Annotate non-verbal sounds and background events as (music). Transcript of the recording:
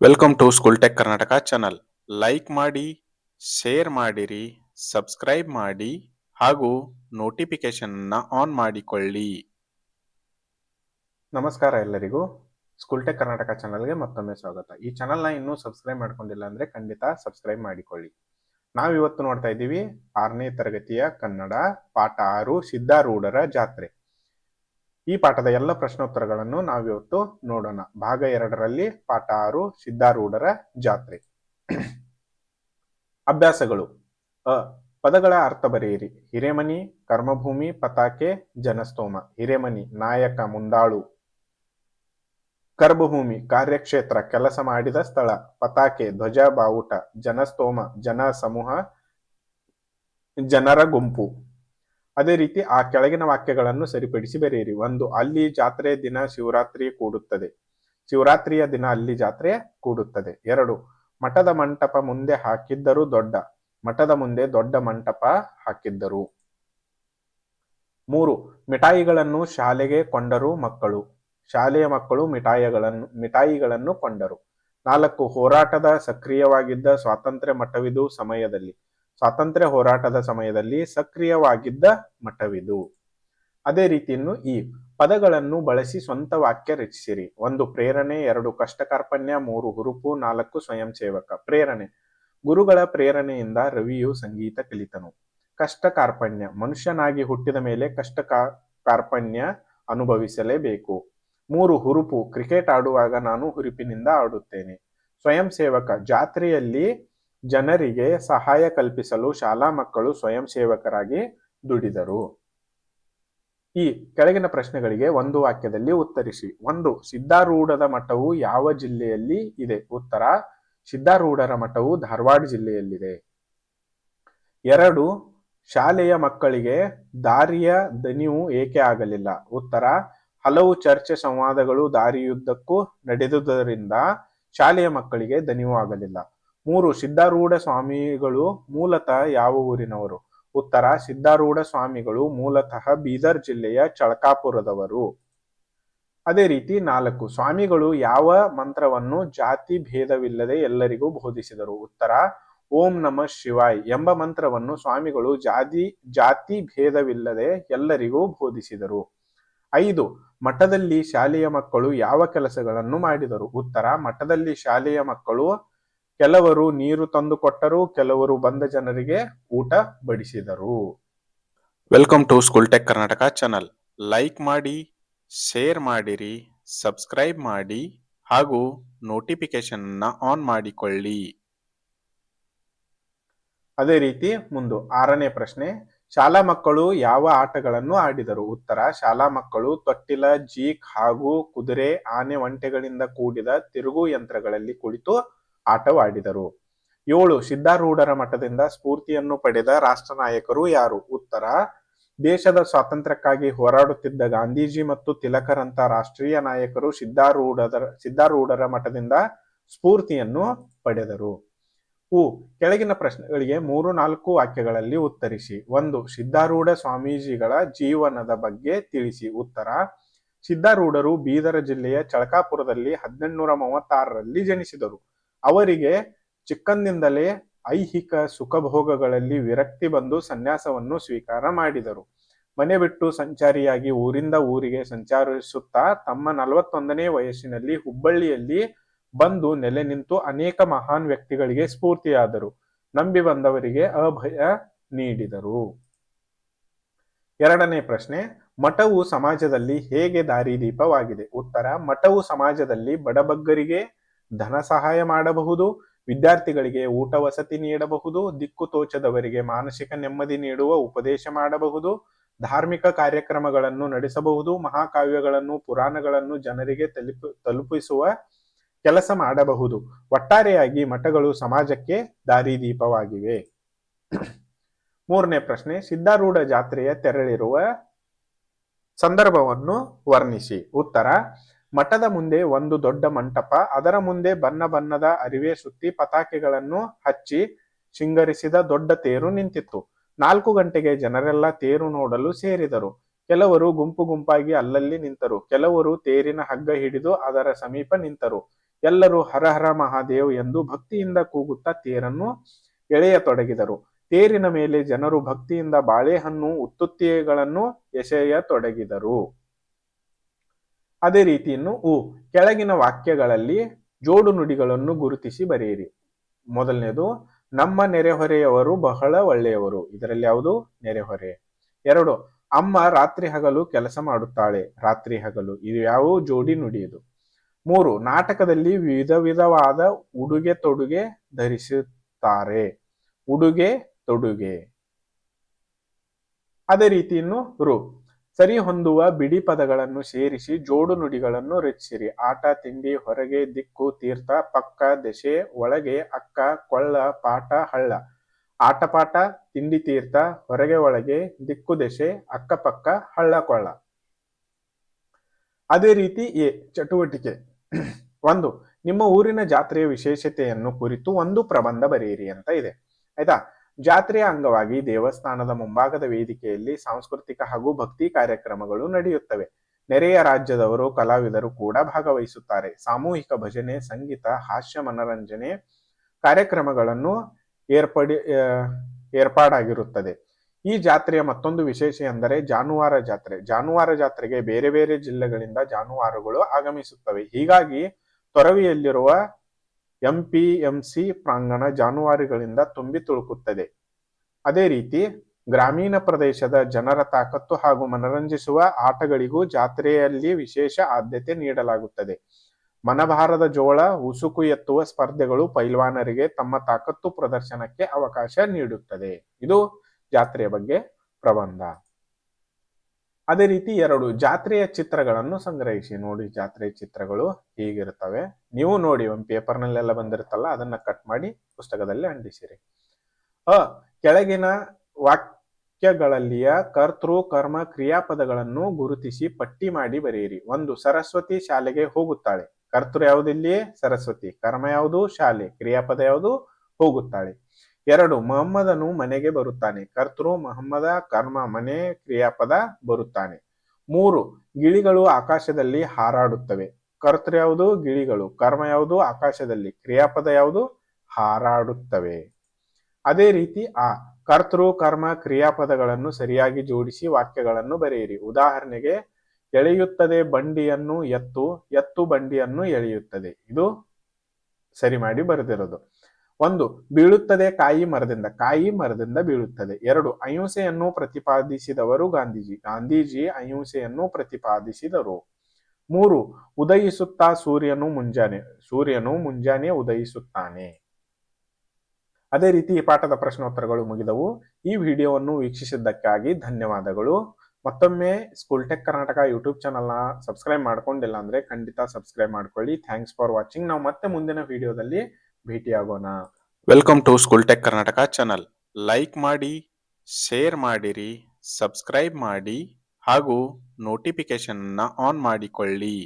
Welcome to School Tech Karnataka channel like ಮಾಡಿ share ಮಾಡಿರಿ subscribe ಮಾಡಿ, ಹಾಗೂ ನೋಟಿಫಿಕೇಶನ್ ಆನ್ ಮಾಡಿಕೊಳ್ಳಿ. ನಮಸ್ಕಾರ ಎಲ್ಲರಿಗೂ. ಸ್ಕೂಲ್ ಟೆಕ್ ಕರ್ನಾಟಕ ಚಾನಲ್ಗೆ ಮತ್ತೊಮ್ಮೆ ಸ್ವಾಗತ. ಈ ಚಾನಲ್ನ ಇನ್ನೂ ಸಬ್ಸ್ಕ್ರೈಬ್ ಮಾಡ್ಕೊಂಡಿಲ್ಲ ಅಂದ್ರೆ ಖಂಡಿತ ಸಬ್ಸ್ಕ್ರೈಬ್ ಮಾಡಿಕೊಳ್ಳಿ. ನಾವಿವತ್ತು ನೋಡ್ತಾ ಇದ್ದೀವಿ ಆರನೇ ತರಗತಿಯ ಕನ್ನಡ ಪಾಠ ಆರು ಸಿದ್ಧಾರೂಢರ ಜಾತ್ರೆ. ಈ ಪಾಠದ ಎಲ್ಲ ಪ್ರಶ್ನೋತ್ತರಗಳನ್ನು ನಾವಿವತ್ತು ನೋಡೋಣ. ಭಾಗ ಎರಡರಲ್ಲಿ ಪಾಠ ಆರು, ಸಿದ್ಧಾರೂಢರ ಜಾತ್ರೆ. (clears throat) ಅಭ್ಯಾಸಗಳು. ಅ, ಪದಗಳ ಅರ್ಥ ಬರೆಯಿರಿ. ಹಿರೇಮನಿ, ಕರ್ಮಭೂಮಿ, ಪತಾಕೆ, ಜನಸ್ತೋಮ. ಹಿರೇಮನಿ, ನಾಯಕ, ಮುಂದಾಳು. ಕರ್ಮಭೂಮಿ, ಕಾರ್ಯಕ್ಷೇತ್ರ, ಕೆಲಸ ಮಾಡಿದ ಸ್ಥಳ. ಪತಾಕೆ, ಧ್ವಜ, ಬಾವುಟ. ಜನಸ್ತೋಮ, ಜನ, ಸಮೂಹ, ಜನರ ಗುಂಪು. ಅದೇ ರೀತಿ ಆ ಕೆಳಗಿನ ವಾಕ್ಯಗಳನ್ನು ಸರಿಪಡಿಸಿ ಬರೆಯಿರಿ. ಒಂದು, ಅಲ್ಲಿ ಜಾತ್ರೆ ದಿನ ಶಿವರಾತ್ರಿ ಕೂಡುತ್ತದೆ. ಶಿವರಾತ್ರಿಯ ದಿನ ಅಲ್ಲಿ ಜಾತ್ರೆ ಕೂಡುತ್ತದೆ. ಎರಡು, ಮಠದ ಮಂಟಪ ಮುಂದೆ ಹಾಕಿದ್ದರು ದೊಡ್ಡ. ಮಠದ ಮುಂದೆ ದೊಡ್ಡ ಮಂಟಪ ಹಾಕಿದ್ದರು. ಮೂರು, ಮಿಠಾಯಿಗಳನ್ನು ಶಾಲೆಗೆ ಕೊಂಡರು ಮಕ್ಕಳು. ಶಾಲೆಯ ಮಕ್ಕಳು ಮಿಠಾಯಿಗಳನ್ನು ಮಿಠಾಯಿಗಳನ್ನು ಕೊಂಡರು. ನಾಲ್ಕು, ಹೋರಾಟದ ಸಕ್ರಿಯವಾಗಿದ್ದ ಸ್ವಾತಂತ್ರ್ಯ ಮಠವಿದು ಸಮಯದಲ್ಲಿ. ಸ್ವಾತಂತ್ರ್ಯ ಹೋರಾಟದ ಸಮಯದಲ್ಲಿ ಸಕ್ರಿಯವಾಗಿದ್ದ ಮಠವಿದು. ಅದೇ ರೀತಿಯನ್ನು ಈ ಪದಗಳನ್ನು ಬಳಸಿ ಸ್ವಂತ ವಾಕ್ಯ ರಚಿಸಿರಿ. ಒಂದು ಪ್ರೇರಣೆ, ಎರಡು ಕಷ್ಟಕಾರ್ಪಣ್ಯ, ಮೂರು ಹುರುಪು, ನಾಲ್ಕು ಸ್ವಯಂ ಸೇವಕ ಪ್ರೇರಣೆ. ಗುರುಗಳ ಪ್ರೇರಣೆಯಿಂದ ರವಿಯು ಸಂಗೀತ ಕಲಿತನು. ಕಷ್ಟ ಕಾರ್ಪಣ್ಯ ಮನುಷ್ಯನಾಗಿ ಹುಟ್ಟಿದ ಮೇಲೆ ಕಷ್ಟ ಕಾರ್ಪಣ್ಯ ಅನುಭವಿಸಲೇಬೇಕು. ಮೂರು ಹುರುಪು. ಕ್ರಿಕೆಟ್ ಆಡುವಾಗ ನಾನು ಹುರುಪಿನಿಂದ ಆಡುತ್ತೇನೆ. ಸ್ವಯಂ ಸೇವಕ ಜಾತ್ರೆಯಲ್ಲಿ ಜನರಿಗೆ ಸಹಾಯ ಕಲ್ಪಿಸಲು ಶಾಲಾ ಮಕ್ಕಳು ಸ್ವಯಂ ಸೇವಕರಾಗಿ ದುಡಿದರು. ಈ ಕೆಳಗಿನ ಪ್ರಶ್ನೆಗಳಿಗೆ ಒಂದು ವಾಕ್ಯದಲ್ಲಿ ಉತ್ತರಿಸಿ. ಒಂದು, ಸಿದ್ಧಾರೂಢದ ಮಠವು ಯಾವ ಜಿಲ್ಲೆಯಲ್ಲಿ ಇದೆ? ಉತ್ತರ, ಸಿದ್ಧಾರೂಢರ ಮಠವು ಧಾರವಾಡ ಜಿಲ್ಲೆಯಲ್ಲಿದೆ. ಎರಡು, ಶಾಲೆಯ ಮಕ್ಕಳಿಗೆ ದಾರಿಯ ದನಿವು ಏಕೆ ಆಗಲಿಲ್ಲ? ಉತ್ತರ, ಹಲವು ಚರ್ಚೆ ಸಂವಾದಗಳು ದಾರಿಯುದ್ದಕ್ಕೂ ನಡೆದುದರಿಂದ ಶಾಲೆಯ ಮಕ್ಕಳಿಗೆ ದನಿವು ಆಗಲಿಲ್ಲ. ಮೂರು, ಸಿದ್ಧಾರೂಢ ಸ್ವಾಮಿಗಳು ಮೂಲತಃ ಯಾವ ಊರಿನವರು? ಉತ್ತರ, ಸಿದ್ಧಾರೂಢ ಸ್ವಾಮಿಗಳು ಮೂಲತಃ ಬೀದರ್ ಜಿಲ್ಲೆಯ ಚಳಕಾಪುರದವರು. ಅದೇ ರೀತಿ ನಾಲ್ಕು, ಸ್ವಾಮಿಗಳು ಯಾವ ಮಂತ್ರವನ್ನು ಜಾತಿ ಭೇದವಿಲ್ಲದೆ ಎಲ್ಲರಿಗೂ ಬೋಧಿಸಿದರು? ಉತ್ತರ, ಓಂ ನಮ ಶಿವಾಯ್ ಎಂಬ ಮಂತ್ರವನ್ನು ಸ್ವಾಮಿಗಳು ಜಾತಿ ಜಾತಿ ಭೇದವಿಲ್ಲದೆ ಎಲ್ಲರಿಗೂ ಬೋಧಿಸಿದರು. ಐದು, ಮಠದಲ್ಲಿ ಶಾಲೆಯ ಮಕ್ಕಳು ಯಾವ ಕೆಲಸಗಳನ್ನು ಮಾಡಿದರು? ಉತ್ತರ, ಮಠದಲ್ಲಿ ಶಾಲೆಯ ಮಕ್ಕಳು ಕೆಲವರು ನೀರು ತಂದು ಕೊಟ್ಟರು ಕೆಲವರು ಬಂದ ಜನರಿಗೆ ಊಟ ಬಡಿಸಿದರು. Welcome to School Tech Karnataka channel like ಮಾಡಿ ಶೇರ್ ಮಾಡಿರಿ ಸಬ್ಸ್ಕ್ರೈಬ್ ಮಾಡಿ ಹಾಗೂ ನೋಟಿಫಿಕೇಶನ್ ಆನ್ ಮಾಡಿಕೊಳ್ಳಿ. ಅದೇ ರೀತಿ ಮುಂದು ಆರನೇ ಪ್ರಶ್ನೆ ಶಾಲಾ ಮಕ್ಕಳು ಯಾವ ಆಟಗಳನ್ನು ಆಡಿದರು? ಉತ್ತರ ಶಾಲಾ ಮಕ್ಕಳು ತೊಟ್ಟಿಲ ಜೀಕ್ ಹಾಗೂ ಕುದುರೆ ಆನೆ ಒಂಟೆಗಳಿಂದ ಕೂಡಿದ ತಿರುಗು ಯಂತ್ರಗಳಲ್ಲಿ ಕುಳಿತು ಆಟವಾಡಿದರು. ಏಳು, ಸಿದ್ಧಾರೂಢರ ಮಠದಿಂದ ಸ್ಫೂರ್ತಿಯನ್ನು ಪಡೆದ ರಾಷ್ಟ್ರ ನಾಯಕರು ಯಾರು? ಉತ್ತರ, ದೇಶದ ಸ್ವಾತಂತ್ರ್ಯಕ್ಕಾಗಿ ಹೋರಾಡುತ್ತಿದ್ದ ಗಾಂಧೀಜಿ ಮತ್ತು ತಿಲಕರಂತ ರಾಷ್ಟ್ರೀಯ ನಾಯಕರು ಸಿದ್ಧಾರೂಢರ ಸಿದ್ಧಾರೂಢರ ಮಠದಿಂದ ಸ್ಫೂರ್ತಿಯನ್ನು ಪಡೆದರು. ಉ, ಕೆಳಗಿನ ಪ್ರಶ್ನೆಗಳಿಗೆ ಮೂರು, ನಾಲ್ಕು ವಾಕ್ಯಗಳಲ್ಲಿ ಉತ್ತರಿಸಿ. ಒಂದು, ಸಿದ್ಧಾರೂಢ ಸ್ವಾಮೀಜಿಗಳ ಜೀವನದ ಬಗ್ಗೆ ತಿಳಿಸಿ. ಉತ್ತರ, ಸಿದ್ಧಾರೂಢರು ಬೀದರ ಜಿಲ್ಲೆಯ ಚಳಕಾಪುರದಲ್ಲಿ ಹದಿನೆಂಟುನೂರ ಮೂವತ್ತಾರರಲ್ಲಿ ಜನಿಸಿದರು. ಅವರಿಗೆ ಚಿಕ್ಕಂದಿನಿಂದಲೇ ಐಹಿಕ ಸುಖಭೋಗಗಳಲ್ಲಿ ವಿರಕ್ತಿ ಬಂದು ಸನ್ಯಾಸವನ್ನು ಸ್ವೀಕಾರ ಮಾಡಿದರು. ಮನೆ ಬಿಟ್ಟು ಸಂಚಾರಿಯಾಗಿ ಊರಿಂದ ಊರಿಗೆ ಸಂಚರಿಸುತ್ತಾ ತಮ್ಮ ನಲವತ್ತೊಂದನೇ ವಯಸ್ಸಿನಲ್ಲಿ ಹುಬ್ಬಳ್ಳಿಯಲ್ಲಿ ಬಂದು ನೆಲೆ ನಿಂತು ಅನೇಕ ಮಹಾನ್ ವ್ಯಕ್ತಿಗಳಿಗೆ ಸ್ಫೂರ್ತಿಯಾದರು. ನಂಬಿ ಬಂದವರಿಗೆ ಅಭಯ ನೀಡಿದರು. ಎರಡನೇ ಪ್ರಶ್ನೆ, ಮಠವು ಸಮಾಜದಲ್ಲಿ ಹೇಗೆ ದಾರಿದೀಪವಾಗಿದೆ? ಉತ್ತರ, ಮಠವು ಸಮಾಜದಲ್ಲಿ ಬಡಬಗ್ಗರಿಗೆ ಧನ ಸಹಾಯ ಮಾಡಬಹುದು, ವಿದ್ಯಾರ್ಥಿಗಳಿಗೆ ಊಟ ವಸತಿ ನೀಡಬಹುದು, ದಿಕ್ಕು ತೋಚದವರಿಗೆ ಮಾನಸಿಕ ನೆಮ್ಮದಿ ನೀಡುವ ಉಪದೇಶ ಮಾಡಬಹುದು, ಧಾರ್ಮಿಕ ಕಾರ್ಯಕ್ರಮಗಳನ್ನು ನಡೆಸಬಹುದು, ಮಹಾಕಾವ್ಯಗಳನ್ನು, ಪುರಾಣಗಳನ್ನು ಜನರಿಗೆ ತಲುಪ, ತಲುಪಿಸುವ ಕೆಲಸ ಮಾಡಬಹುದು. ಒಟ್ಟಾರೆಯಾಗಿ ಮಠಗಳು ಸಮಾಜಕ್ಕೆ ದಾರಿದೀಪವಾಗಿವೆ. ಮೂರನೇ ಪ್ರಶ್ನೆ, ಸಿದ್ಧಾರೂಢ ಜಾತ್ರೆಯ ತೆರಳಿರುವ ಸಂದರ್ಭವನ್ನು ವರ್ಣಿಸಿ. ಉತ್ತರ ಮಠದ ಮುಂದೆ ಒಂದು ದೊಡ್ಡ ಮಂಟಪ, ಅದರ ಮುಂದೆ ಬಣ್ಣ ಬಣ್ಣದ ಅರಿವೆ ಸುತ್ತಿ ಪತಾಕೆಗಳನ್ನು ಹಚ್ಚಿ ಸಿಂಗರಿಸಿದ ದೊಡ್ಡ ತೇರು ನಿಂತಿತ್ತು. ನಾಲ್ಕು ಗಂಟೆಗೆ ಜನರೆಲ್ಲ ತೇರು ನೋಡಲು ಸೇರಿದರು. ಕೆಲವರು ಗುಂಪು ಗುಂಪಾಗಿ ಅಲ್ಲಲ್ಲಿ ನಿಂತರು, ಕೆಲವರು ತೇರಿನ ಹಗ್ಗ ಹಿಡಿದು ಅದರ ಸಮೀಪ ನಿಂತರು. ಎಲ್ಲರೂ ಹರ ಹರ ಮಹಾದೇವ್ ಎಂದು ಭಕ್ತಿಯಿಂದ ಕೂಗುತ್ತಾ ತೇರನ್ನು ಎಳೆಯತೊಡಗಿದರು ತೇರಿನ ಮೇಲೆ ಜನರು ಭಕ್ತಿಯಿಂದ ಬಾಳೆಹಣ್ಣು, ಉತ್ತುತ್ತಿಗೆಗಳನ್ನು ಎಸೆಯತೊಡಗಿದರು ಅದೇ ರೀತಿಯನ್ನು ಉ, ಕೆಳಗಿನ ವಾಕ್ಯಗಳಲ್ಲಿ ಜೋಡು ನುಡಿಗಳನ್ನು ಗುರುತಿಸಿ ಬರೆಯಿರಿ. ಮೊದಲನೇದು, ನಮ್ಮ ನೆರೆಹೊರೆಯವರು ಬಹಳ ಒಳ್ಳೆಯವರು. ಇದರಲ್ಲಿ ಯಾವುದು? ನೆರೆಹೊರೆ. ಎರಡು, ಅಮ್ಮ ರಾತ್ರಿ ಹಗಲು ಕೆಲಸ ಮಾಡುತ್ತಾಳೆ. ರಾತ್ರಿ ಹಗಲು, ಇದು ಯಾವ ಜೋಡಿ ನುಡಿ ಇದು? ಮೂರು, ನಾಟಕದಲ್ಲಿ ವಿಧ ವಿಧವಾದ ಉಡುಗೆ ತೊಡುಗೆ ಧರಿಸುತ್ತಾರೆ. ಉಡುಗೆ ತೊಡುಗೆ. ಅದೇ ರೀತಿಯನ್ನು ರು ಸರಿ ಹೊಂದುವ ಬಿಡಿ ಪದಗಳನ್ನು ಸೇರಿಸಿ ಜೋಡು ನುಡಿಗಳನ್ನು ರಚಿಸಿರಿ. ಆಟ, ತಿಂಡಿ, ಹೊರಗೆ, ದಿಕ್ಕು, ತೀರ್ಥ, ಪಕ್ಕ, ದೆಸೆ, ಒಳಗೆ, ಅಕ್ಕ, ಕೊಳ್ಳ, ಪಾಠ, ಹಳ್ಳ. ಆಟಪಾಠ, ತಿಂಡಿ ತೀರ್ಥ, ಹೊರಗೆ, ಒಳಗೆ, ದಿಕ್ಕು, ದೆಸೆ ಅಕ್ಕಪಕ್ಕ ಹಳ್ಳ, ಕೊಳ್ಳ. ಅದೇ ರೀತಿ ಎ, ಚಟುವಟಿಕೆ. ಒಂದು, ನಿಮ್ಮ ಊರಿನ ಜಾತ್ರೆಯ ವಿಶೇಷತೆಯನ್ನು ಕುರಿತು ಒಂದು ಪ್ರಬಂಧ ಬರೆಯಿರಿ ಅಂತ ಇದೆ. ಆಯ್ತಾ? ಜಾತ್ರೆಯ ಅಂಗವಾಗಿ ದೇವಸ್ಥಾನದ ಮುಂಭಾಗದ ವೇದಿಕೆಯಲ್ಲಿ ಸಾಂಸ್ಕೃತಿಕ ಹಾಗೂ ಭಕ್ತಿ ಕಾರ್ಯಕ್ರಮಗಳು ನಡೆಯುತ್ತವೆ. ನೆರೆಯ ರಾಜ್ಯದವರು, ಕಲಾವಿದರು ಕೂಡ ಭಾಗವಹಿಸುತ್ತಾರೆ. ಸಾಮೂಹಿಕ ಭಜನೆ, ಸಂಗೀತ, ಹಾಸ್ಯ ಮನರಂಜನೆ ಕಾರ್ಯಕ್ರಮಗಳನ್ನು ಏರ್ಪಡಿ ಏರ್ಪಾಡಾಗಿರುತ್ತದೆ. ಈ ಜಾತ್ರೆಯ ಮತ್ತೊಂದು ವಿಶೇಷ ಎಂದರೆ ಜಾನುವಾರ ಜಾತ್ರೆ. ಜಾನುವಾರ ಜಾತ್ರೆಗೆ ಬೇರೆ ಬೇರೆ ಜಿಲ್ಲೆಗಳಿಂದ ಜಾನುವಾರುಗಳು ಆಗಮಿಸುತ್ತವೆ. ಹೀಗಾಗಿ ತೊರವಿಯಲ್ಲಿರುವ ಎಂಪಿಎಂಸಿ ಪ್ರಾಂಗಣ ಜಾನುವಾರುಗಳಿಂದ ತುಂಬಿ ತುಳುಕುತ್ತದೆ. ಅದೇ ರೀತಿ, ಗ್ರಾಮೀಣ ಪ್ರದೇಶದ ಜನರ ತಾಕತ್ತು ಹಾಗೂ ಮನರಂಜಿಸುವ ಆಟಗಳಿಗೂ ಜಾತ್ರೆಯಲ್ಲಿ ವಿಶೇಷ ಆದ್ಯತೆ ನೀಡಲಾಗುತ್ತದೆ. ಮನಭಾರದ ಜೋಳ, ಉಸುಕು ಎತ್ತುವ ಸ್ಪರ್ಧೆಗಳು ಪೈಲ್ವಾನರಿಗೆ ತಮ್ಮ ತಾಕತ್ತು ಪ್ರದರ್ಶನಕ್ಕೆ ಅವಕಾಶ ನೀಡುತ್ತದೆ. ಇದು ಜಾತ್ರೆಯ ಬಗ್ಗೆ ಪ್ರಬಂಧ. ಅದೇ ರೀತಿ ಎರಡು ಜಾತ್ರೆಯ ಚಿತ್ರಗಳನ್ನು ಸಂಗ್ರಹಿಸಿ ನೋಡಿ ಜಾತ್ರೆಯ ಚಿತ್ರಗಳು ಹೀಗಿರ್ತವೆ ನೀವು ನೋಡಿ, ಒಂದು ಪೇಪರ್ನಲ್ಲೆಲ್ಲ ಬಂದಿರುತ್ತಲ್ಲ, ಅದನ್ನ ಕಟ್ ಮಾಡಿ ಪುಸ್ತಕದಲ್ಲಿ ಅಂಟಿಸಿರಿ. ಅ, ಕೆಳಗಿನ ವಾಕ್ಯಗಳಲ್ಲಿಯ ಕರ್ತೃ, ಕರ್ಮ, ಕ್ರಿಯಾಪದಗಳನ್ನು ಗುರುತಿಸಿ ಪಟ್ಟಿ ಮಾಡಿ ಬರೆಯಿರಿ. ಒಂದು, ಸರಸ್ವತಿ ಶಾಲೆಗೆ ಹೋಗುತ್ತಾಳೆ. ಕರ್ತೃ ಯಾವುದಿಲ್ಲಿಯೇ ಸರಸ್ವತಿ. ಕರ್ಮ ಯಾವುದು? ಶಾಲೆ. ಕ್ರಿಯಾಪದ ಯಾವುದು? ಹೋಗುತ್ತಾಳೆ. ಎರಡು, ಮೊಹಮ್ಮದನು ಮನೆಗೆ ಬರುತ್ತಾನೆ. ಕರ್ತೃ ಮೊಹಮ್ಮದ ಕರ್ಮ ಮನೆ ಕ್ರಿಯಾಪದ ಬರುತ್ತಾನೆ. ಮೂರು, ಗಿಳಿಗಳು ಆಕಾಶದಲ್ಲಿ ಹಾರಾಡುತ್ತವೆ. ಕರ್ತೃ ಯಾವುದು? ಗಿಳಿಗಳು. ಕರ್ಮ ಯಾವುದು? ಆಕಾಶದಲ್ಲಿ. ಕ್ರಿಯಾಪದ ಯಾವುದು? ಹಾರಾಡುತ್ತವೆ. ಅದೇ ರೀತಿ ಆ, ಕರ್ತೃ, ಕರ್ಮ, ಕ್ರಿಯಾಪದಗಳನ್ನು ಸರಿಯಾಗಿ ಜೋಡಿಸಿ ವಾಕ್ಯಗಳನ್ನು ಬರೆಯಿರಿ. ಉದಾಹರಣೆಗೆ, ಎಳೆಯುತ್ತದೆ ಬಂಡಿಯನ್ನು ಎತ್ತು ಎತ್ತು ಬಂಡಿಯನ್ನು ಎಳೆಯುತ್ತದೆ. ಇದು ಸರಿ ಮಾಡಿ ಬರೆದಿರೋದು. ಒಂದು ಬೀಳುತ್ತದೆ ಕಾಯಿ ಮರದಿಂದ ಕಾಯಿ ಮರದಿಂದ ಬೀಳುತ್ತದೆ. ಎರಡು, ಅಹಿಂಸೆಯನ್ನು ಪ್ರತಿಪಾದಿಸಿದವರು ಗಾಂಧೀಜಿ ಗಾಂಧೀಜಿ ಅಹಿಂಸೆಯನ್ನು ಪ್ರತಿಪಾದಿಸಿದರು. ಮೂರು, ಉದಯಿಸುತ್ತಾ ಸೂರ್ಯನು ಮುಂಜಾನೆ ಸೂರ್ಯನು ಮುಂಜಾನೆ ಉದಯಿಸುತ್ತಾನೆ. ಅದೇ ರೀತಿ ಈ ಪಾಠದ ಪ್ರಶ್ನೋತ್ತರಗಳು ಮುಗಿದವು. ಈ ವಿಡಿಯೋವನ್ನು ವೀಕ್ಷಿಸಿದ್ದಕ್ಕಾಗಿ ಧನ್ಯವಾದಗಳು. ಮತ್ತೊಮ್ಮೆ ಸ್ಕೂಲ್ ಟೆಕ್ ಕರ್ನಾಟಕ ಯೂಟ್ಯೂಬ್ ಚಾನಲ್ನ ಸಬ್ಸ್ಕ್ರೈಬ್ ಮಾಡ್ಕೊಂಡಿಲ್ಲ ಅಂದ್ರೆ ಖಂಡಿತ ಸಬ್ಸ್ಕ್ರೈಬ್ ಮಾಡ್ಕೊಳ್ಳಿ. Thanks for watching. ನಾವು ಮತ್ತೆ ಮುಂದಿನ ವಿಡಿಯೋದಲ್ಲಿ ಭೇಟಿಯಾಗೋಣ. Welcome to School Tech Karnataka channel like ಮಾಡಿ ಶೇರ್ ಮಾಡಿರಿ ಸಬ್ಸ್ಕ್ರೈಬ್ ಮಾಡಿ ಹಾಗೂ ನೋಟಿಫಿಕೇಶನ್ ಆನ್ ಮಾಡಿಕೊಳ್ಳಿ.